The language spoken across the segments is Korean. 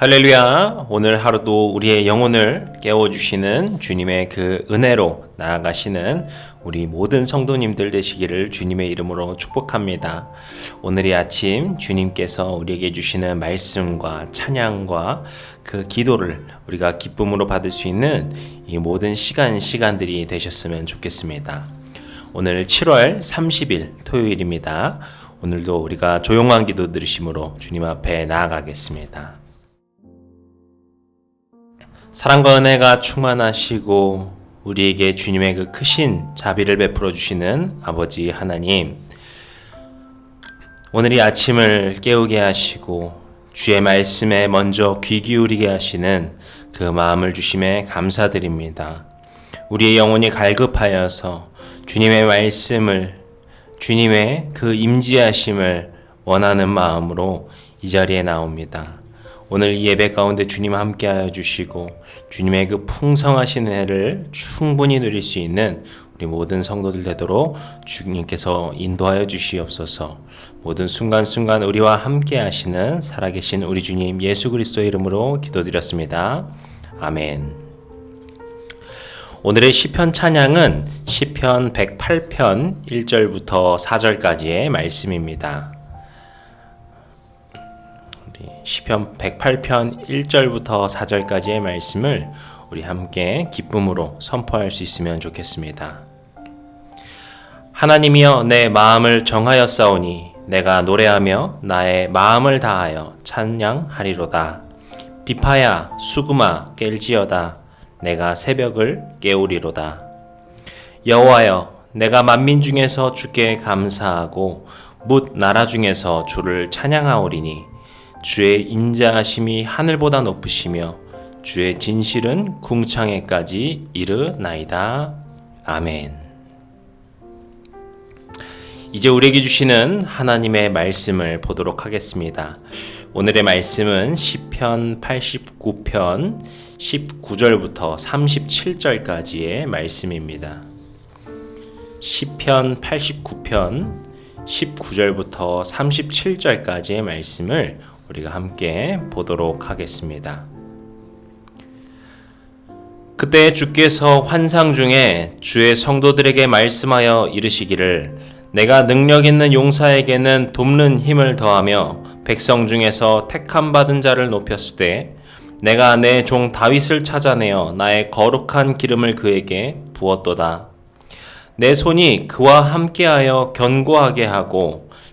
할렐루야. 오늘 하루도 우리의 영혼을 깨워주시는 주님의 그 은혜로 나아가시는 우리 모든 성도님들 되시기를 주님의 이름으로 축복합니다. 오늘의 아침 주님께서 우리에게 주시는 말씀과 찬양과 그 기도를 우리가 기쁨으로 받을 수 있는 이 모든 시간, 시간들이 되셨으면 좋겠습니다. 오늘 7월 30일 토요일입니다. 오늘도 우리가 조용한 기도 들으심으로 주님 앞에 나아가겠습니다. 사랑과 은혜가 충만하시고 우리에게 주님의 그 크신 자비를 베풀어 주시는 아버지 하나님 오늘 이 아침을 깨우게 하시고 주의 말씀에 먼저 귀 기울이게 하시는 그 마음을 주심에 감사드립니다. 우리의 영혼이 갈급하여서 주님의 말씀을 주님의 그 임지하심을 원하는 마음으로 이 자리에 나옵니다. 오늘 이 예배 가운데 주님 함께 하여 주시고 주님의 그 풍성하신 은혜를 충분히 누릴 수 있는 우리 모든 성도들 되도록 주님께서 인도하여 주시옵소서. 모든 순간순간 우리와 함께 하시는 살아계신 우리 주님 예수 그리스도의 이름으로 기도드렸습니다. 아멘. 오늘의 시편 찬양은 시편 108편 1절부터 4절까지의 말씀입니다. 시편 108편 1절부터 4절까지의 말씀을 우리 함께 기쁨으로 선포할 수 있으면 좋겠습니다. 하나님이여 내 마음을 정하였사오니 내가 노래하며 나의 마음을 다하여 찬양하리로다. 비파야 수구마 깰지어다 내가 새벽을 깨우리로다. 여호와여 내가 만민 중에서 주께 감사하고 묻 나라 중에서 주를 찬양하오리니 주의 인자하심이 하늘보다 높으시며 주의 진실은 궁창에까지 이르나이다. 아멘. 이제 우리에게 주시는 하나님의 말씀을 보도록 하겠습니다. 오늘의 말씀은 시편 89편 19절부터 37절까지의 말씀입니다. 시편 89편 19절부터 37절까지의 말씀을 우리가 함께 보도록 하겠습니다. 그때 주께서 환상 중에 주의 성도들에게 말씀하여 이르시기를 내가 능력 있는 용사에게는 돕는 힘을 더하며 백성 중에서 택함 받은 자를 높였을 때 내가 내 종 다윗을 찾아내어 나의 거룩한 기름을 그에게 부었도다. 내 손이 그와 함께하여 견고하게 하고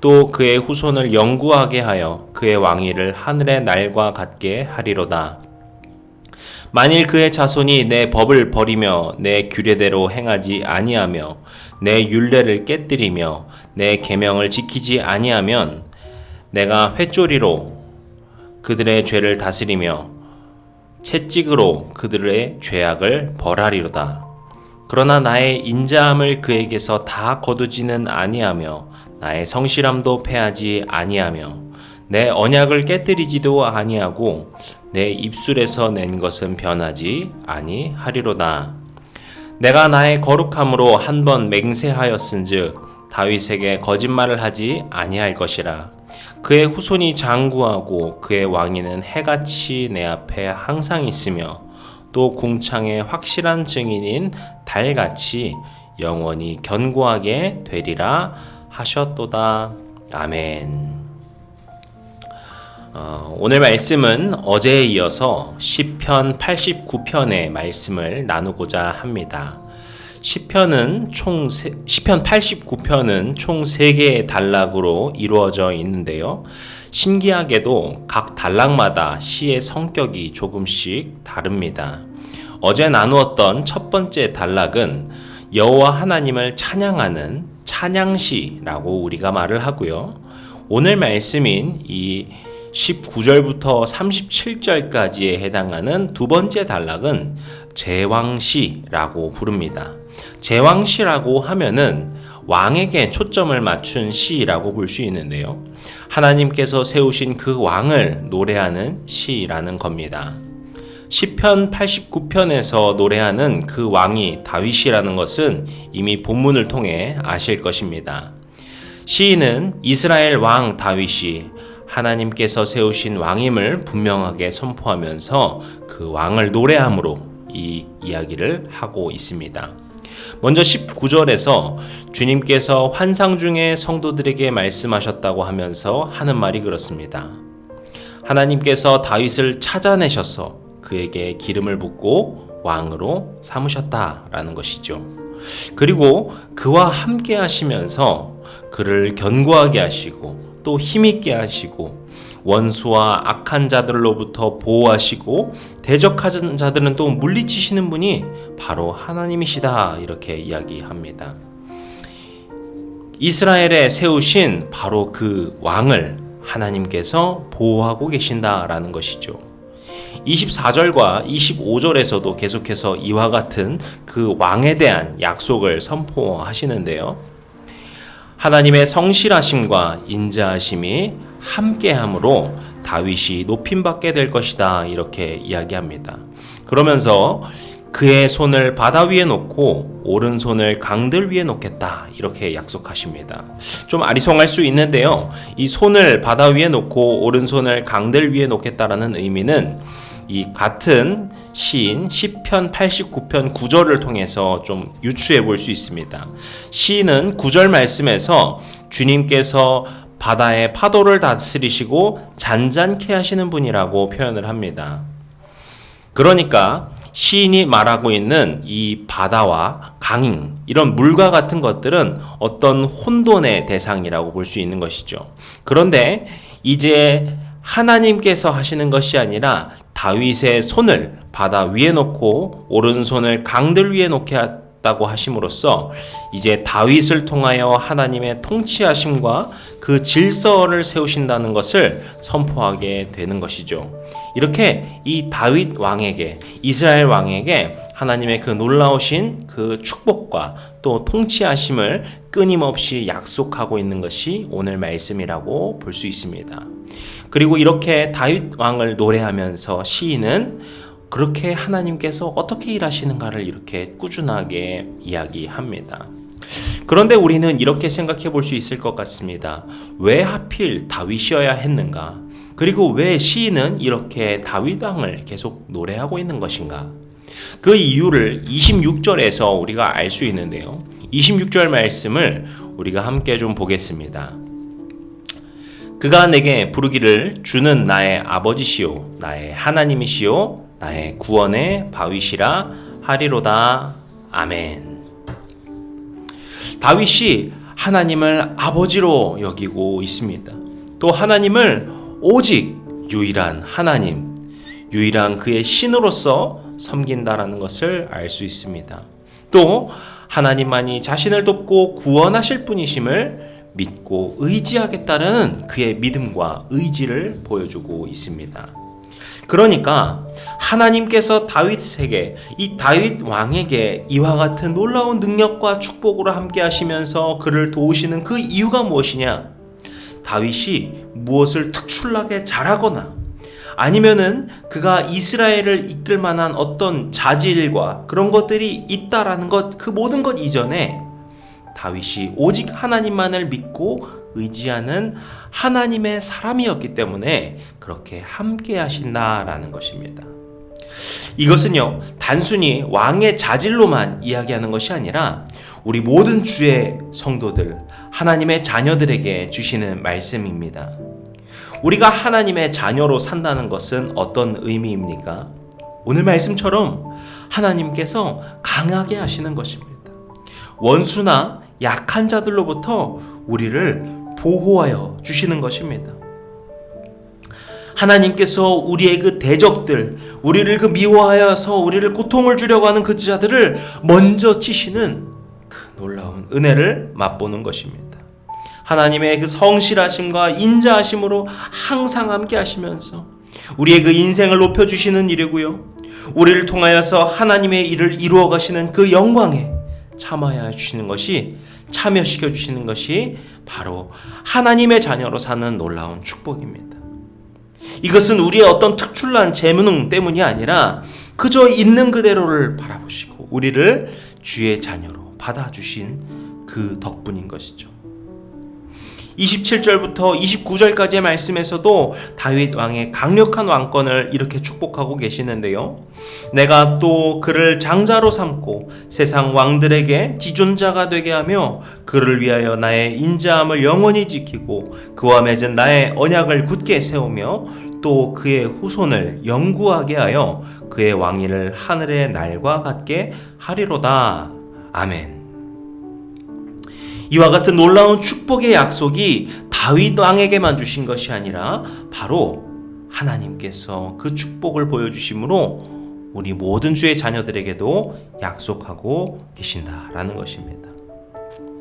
또 그의 후손을 영구하게 하여 그의 왕위를 하늘의 날과 같게 하리로다. 만일 그의 자손이 내 법을 버리며 내 규례대로 행하지 아니하며 내 율례를 깨뜨리며 내 계명을 지키지 아니하면 내가 횟조리로 그들의 죄를 다스리며 채찍으로 그들의 죄악을 벌하리로다. 그러나 나의 인자함을 그에게서 다 거두지는 아니하며 나의 성실함도 패하지 아니하며 내 언약을 깨뜨리지도 아니하고 내 입술에서 낸 것은 변하지 아니하리로다. 내가 나의 거룩함으로 한 번 맹세하였은즉 다윗에게 거짓말을 하지 아니할 것이라. 그의 후손이 장구하고 그의 왕위는 해같이 내 앞에 항상 있으며 또 궁창의 확실한 증인인 달같이 영원히 견고하게 되리라 하셨도다. 아멘. 어, 오늘 말씀은 어제에 이어서 시편 89편의 말씀을 나누고자 합니다. 시편은 총 세, 시편 89편은 총 3개의 단락으로 이루어져 있는데요. 신기하게도 각 단락마다 시의 성격이 조금씩 다릅니다. 어제 나누었던 첫 번째 단락은 여호와 하나님을 찬양하는 찬양시라고 우리가 말을 하고요. 오늘 말씀인 이 19절부터 37절까지에 해당하는 두 번째 단락은 제왕시라고 부릅니다. 제왕시라고 하면은 왕에게 초점을 맞춘 시라고 볼 수 있는데요. 하나님께서 세우신 그 왕을 노래하는 시라는 겁니다. 시편 89편에서 노래하는 그 왕이 다윗이라는 것은 이미 본문을 통해 아실 것입니다. 시인은 이스라엘 왕 다윗이 하나님께서 세우신 왕임을 분명하게 선포하면서 그 왕을 노래함으로 이 이야기를 하고 있습니다. 먼저 19절에서 주님께서 환상 중에 성도들에게 말씀하셨다고 하면서 하는 말이 그렇습니다. 하나님께서 다윗을 찾아내셔서 그에게 기름을 붓고 왕으로 삼으셨다라는 것이죠. 그리고 그와 함께 하시면서 그를 견고하게 하시고 또 힘있게 하시고 원수와 악한 자들로부터 보호하시고 대적하는 자들은 또 물리치시는 분이 바로 하나님이시다 이렇게 이야기합니다. 이스라엘에 세우신 바로 그 왕을 하나님께서 보호하고 계신다라는 것이죠. 24절과 25절에서도 계속해서 이와 같은 그 왕에 대한 약속을 선포하시는데요. 하나님의 성실하심과 인자하심이 함께함으로 다윗이 높임 받게 될 것이다 이렇게 이야기합니다. 그러면서 그의 손을 바다 위에 놓고 오른손을 강들 위에 놓겠다 이렇게 약속하십니다. 좀 아리송할 수 있는데요. 이 손을 바다 위에 놓고 오른손을 강들 위에 놓겠다라는 의미는 이 같은 시인 시편 89편 9절을 통해서 좀 유추해 볼 수 있습니다. 시인은 9절 말씀에서 주님께서 바다의 파도를 다스리시고 잔잔케 하시는 분이라고 표현을 합니다. 그러니까 시인이 말하고 있는 이 바다와 강인 이런 물과 같은 것들은 어떤 혼돈의 대상이라고 볼 수 있는 것이죠. 그런데 이제 하나님께서 하시는 것이 아니라 다윗의 손을 바다 위에 놓고 오른손을 강들 위에 놓게 했다고 하심으로써 이제 다윗을 통하여 하나님의 통치하심과 그 질서를 세우신다는 것을 선포하게 되는 것이죠. 이렇게 이 다윗 왕에게 이스라엘 왕에게 하나님의 그 놀라우신 그 축복과 또 통치하심을 끊임없이 약속하고 있는 것이 오늘 말씀이라고 볼 수 있습니다. 그리고 이렇게 다윗 왕을 노래하면서 시인은 그렇게 하나님께서 어떻게 일하시는가를 이렇게 꾸준하게 이야기합니다. 그런데 우리는 이렇게 생각해 볼 수 있을 것 같습니다. 왜 하필 다윗이어야 했는가? 그리고 왜 시인은 이렇게 다윗 왕을 계속 노래하고 있는 것인가? 그 이유를 26절에서 우리가 알 수 있는데요. 26절 말씀을 우리가 함께 좀 보겠습니다. 그가 내게 부르기를 주는 나의 아버지시요 나의 하나님이시요 나의 구원의 바위시라 하리로다 아멘. 다윗이 하나님을 아버지로 여기고 있습니다. 또 하나님을 오직 유일한 하나님, 유일한 그의 신으로서 섬긴다라는 것을 알 수 있습니다. 또 하나님만이 자신을 돕고 구원하실 분이심을 믿고 의지하겠다는 그의 믿음과 의지를 보여주고 있습니다. 그러니까 하나님께서 다윗에게 이 다윗 왕에게 이와 같은 놀라운 능력과 축복으로 함께 하시면서 그를 도우시는 그 이유가 무엇이냐? 다윗이 무엇을 특출나게 잘하거나 아니면은 그가 이스라엘을 이끌 만한 어떤 자질과 그런 것들이 있다라는 것, 그 모든 것 이전에 다윗이 오직 하나님만을 믿고 의지하는 하나님의 사람이었기 때문에 그렇게 함께 하신다라는 것입니다. 이것은요, 단순히 왕의 자질로만 이야기하는 것이 아니라 우리 모든 주의 성도들, 하나님의 자녀들에게 주시는 말씀입니다. 우리가 하나님의 자녀로 산다는 것은 어떤 의미입니까? 오늘 말씀처럼 하나님께서 강하게 하시는 것입니다. 원수나 약한 자들로부터 우리를 보호하여 주시는 것입니다. 하나님께서 우리의 그 대적들, 우리를 그 미워하여서 우리를 고통을 주려고 하는 그 자들을 먼저 치시는 그 놀라운 은혜를 맛보는 것입니다. 하나님의 그 성실하심과 인자하심으로 항상 함께 하시면서 우리의 그 인생을 높여주시는 일이고요. 우리를 통하여서 하나님의 일을 이루어 가시는 그 영광에 참아야 주시는 것이 참여시켜 주시는 것이 바로 하나님의 자녀로 사는 놀라운 축복입니다. 이것은 우리의 어떤 특출난 재능 때문이 아니라 그저 있는 그대로를 바라보시고 우리를 주의 자녀로 받아주신 그 덕분인 것이죠. 27절부터 29절까지의 말씀에서도 다윗 왕의 강력한 왕권을 이렇게 축복하고 계시는데요. 내가 또 그를 장자로 삼고 세상 왕들에게 지존자가 되게 하며 그를 위하여 나의 인자함을 영원히 지키고 그와 맺은 나의 언약을 굳게 세우며 또 그의 후손을 영구하게 하여 그의 왕위를 하늘의 날과 같게 하리로다. 아멘. 이와 같은 놀라운 축복의 약속이 다윗 왕에게만 주신 것이 아니라 바로 하나님께서 그 축복을 보여주심으로 우리 모든 주의 자녀들에게도 약속하고 계신다라는 것입니다.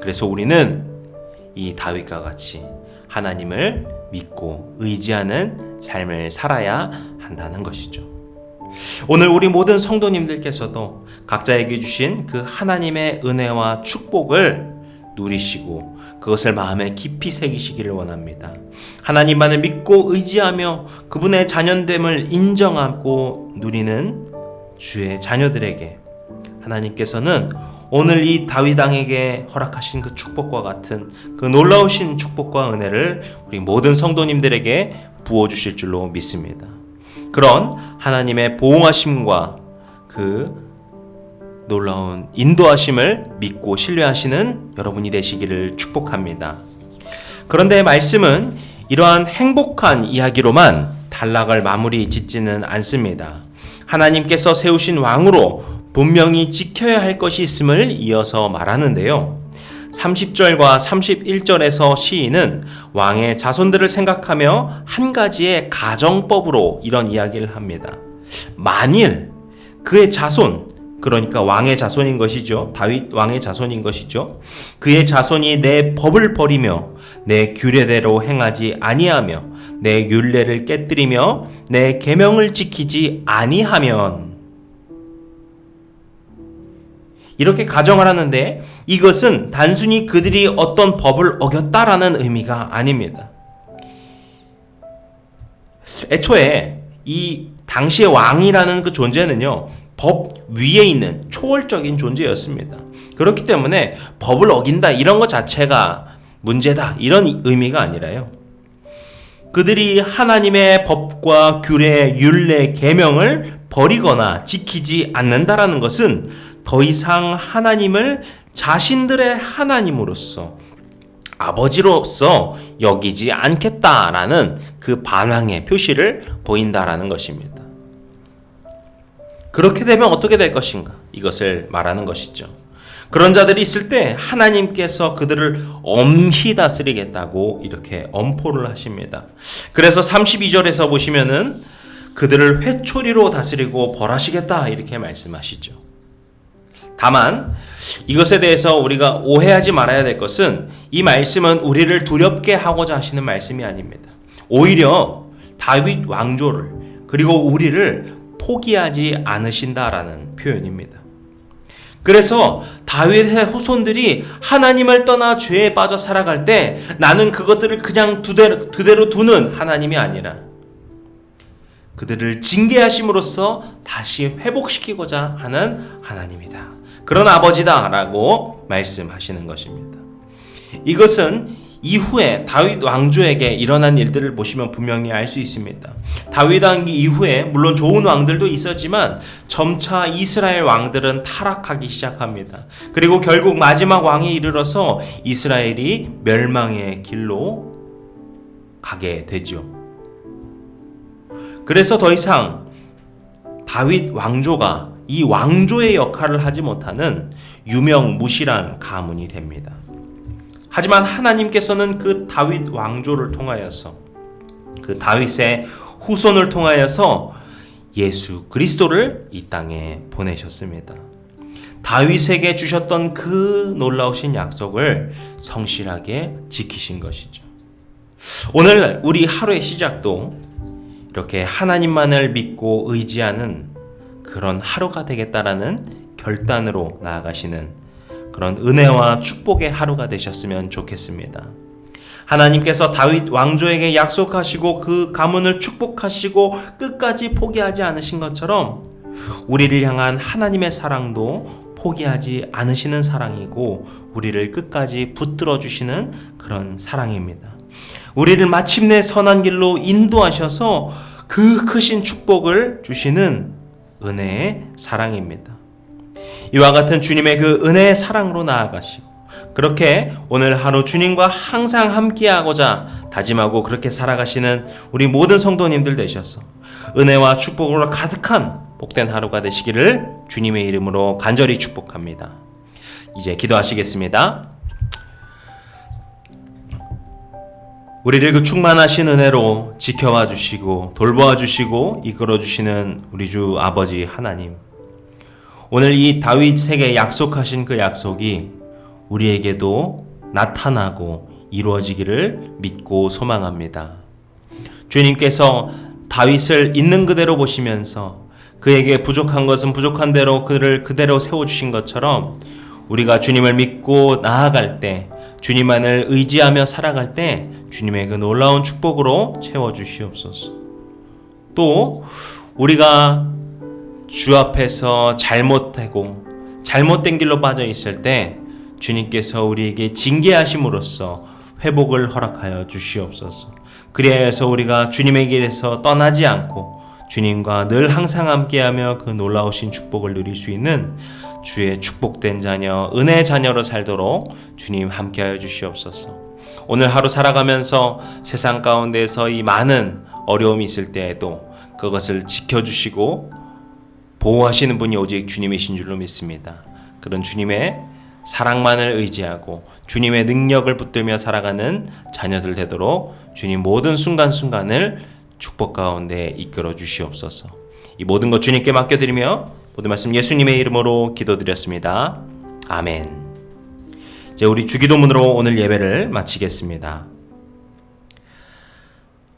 그래서 우리는 이 다윗과 같이 하나님을 믿고 의지하는 삶을 살아야 한다는 것이죠. 오늘 우리 모든 성도님들께서도 각자에게 주신 그 하나님의 은혜와 축복을 누리시고 그것을 마음에 깊이 새기시기를 원합니다. 하나님만을 믿고 의지하며 그분의 자녀됨을 인정하고 누리는 주의 자녀들에게 하나님께서는 오늘 이 다윗 왕에게 허락하신 그 축복과 같은 그 놀라우신 축복과 은혜를 우리 모든 성도님들에게 부어 주실 줄로 믿습니다. 그런 하나님의 보응하심과 그 놀라운 인도하심을 믿고 신뢰하시는 여러분이 되시기를 축복합니다. 그런데 말씀은 이러한 행복한 이야기로만 단락을 마무리 짓지는 않습니다. 하나님께서 세우신 왕으로 분명히 지켜야 할 것이 있음을 이어서 말하는데요. 30절과 31절에서 시인은 왕의 자손들을 생각하며 한 가지의 가정법으로 이런 이야기를 합니다. 만일 그의 자손, 그러니까 왕의 자손인 것이죠. 다윗 왕의 자손인 것이죠. 그의 자손이 내 법을 버리며 내 규례대로 행하지 아니하며 내 율례를 깨뜨리며 내 계명을 지키지 아니하면 이렇게 가정을 하는데 이것은 단순히 그들이 어떤 법을 어겼다라는 의미가 아닙니다. 애초에 이 당시의 왕이라는 그 존재는요, 법 위에 있는 초월적인 존재였습니다. 그렇기 때문에 법을 어긴다 이런 것 자체가 문제다 이런 의미가 아니라요. 그들이 하나님의 법과 규례, 율례, 계명을 버리거나 지키지 않는다라는 것은 더 이상 하나님을 자신들의 하나님으로서 아버지로서 여기지 않겠다라는 그 반항의 표시를 보인다라는 것입니다. 그렇게 되면 어떻게 될 것인가? 이것을 말하는 것이죠. 그런 자들이 있을 때 하나님께서 그들을 엄히 다스리겠다고 이렇게 엄포를 하십니다. 그래서 32절에서 보시면은 그들을 회초리로 다스리고 벌하시겠다 이렇게 말씀하시죠. 다만 이것에 대해서 우리가 오해하지 말아야 될 것은 이 말씀은 우리를 두렵게 하고자 하시는 말씀이 아닙니다. 오히려 다윗 왕조를 그리고 우리를 포기하지 않으신다라는 표현입니다. 그래서 다윗의 후손들이 하나님을 떠나 죄에 빠져 살아갈 때 나는 그것들을 그냥 두대로, 그대로 두는 하나님이 아니라 그들을 징계하심으로써 다시 회복시키고자 하는 하나님이다. 그런 아버지다라고 말씀하시는 것입니다. 이것은 이후에 다윗 왕조에게 일어난 일들을 보시면 분명히 알 수 있습니다. 다윗 왕 이후에 물론 좋은 왕들도 있었지만 점차 이스라엘 왕들은 타락하기 시작합니다. 그리고 결국 마지막 왕에 이르러서 이스라엘이 멸망의 길로 가게 되죠. 그래서 더 이상 다윗 왕조가 이 왕조의 역할을 하지 못하는 유명무실한 가문이 됩니다. 하지만 하나님께서는 그 다윗 왕조를 통하여서 그 다윗의 후손을 통하여서 예수 그리스도를 이 땅에 보내셨습니다. 다윗에게 주셨던 그 놀라우신 약속을 성실하게 지키신 것이죠. 오늘 우리 하루의 시작도 이렇게 하나님만을 믿고 의지하는 그런 하루가 되겠다라는 결단으로 나아가시는 그런 은혜와 축복의 하루가 되셨으면 좋겠습니다. 하나님께서 다윗 왕조에게 약속하시고 그 가문을 축복하시고 끝까지 포기하지 않으신 것처럼 우리를 향한 하나님의 사랑도 포기하지 않으시는 사랑이고 우리를 끝까지 붙들어 주시는 그런 사랑입니다. 우리를 마침내 선한 길로 인도하셔서 그 크신 축복을 주시는 은혜의 사랑입니다. 이와 같은 주님의 그 은혜의 사랑으로 나아가시고 그렇게 오늘 하루 주님과 항상 함께하고자 다짐하고 그렇게 살아가시는 우리 모든 성도님들 되셔서 은혜와 축복으로 가득한 복된 하루가 되시기를 주님의 이름으로 간절히 축복합니다. 이제 기도하시겠습니다. 우리를 그 충만하신 은혜로 지켜와 주시고 돌보아 주시고 이끌어 주시는 우리 주 아버지 하나님. 오늘 이 다윗에게 약속하신 그 약속이 우리에게도 나타나고 이루어지기를 믿고 소망합니다. 주님께서 다윗을 있는 그대로 보시면서 그에게 부족한 것은 부족한 대로 그를 그대로 세워주신 것처럼 우리가 주님을 믿고 나아갈 때 주님만을 의지하며 살아갈 때 주님의 그 놀라운 축복으로 채워주시옵소서. 또 우리가 주 앞에서 잘못하고 잘못된 길로 빠져 있을 때 주님께서 우리에게 징계하심으로써 회복을 허락하여 주시옵소서. 그리하여서 우리가 주님의 길에서 떠나지 않고 주님과 늘 항상 함께하며 그 놀라우신 축복을 누릴 수 있는 주의 축복된 자녀, 은혜 자녀로 살도록 주님 함께하여 주시옵소서. 오늘 하루 살아가면서 세상 가운데서 이 많은 어려움이 있을 때에도 그것을 지켜주시고 보호하시는 분이 오직 주님이신 줄로 믿습니다. 그런 주님의 사랑만을 의지하고 주님의 능력을 붙들며 살아가는 자녀들 되도록 주님 모든 순간순간을 축복 가운데 이끌어 주시옵소서. 이 모든 것 주님께 맡겨드리며 모든 말씀 예수님의 이름으로 기도드렸습니다. 아멘. 이제 우리 주기도문으로 오늘 예배를 마치겠습니다.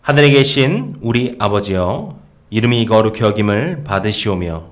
하늘에 계신 우리 아버지여 이름이 거룩히 여김을 받으시오며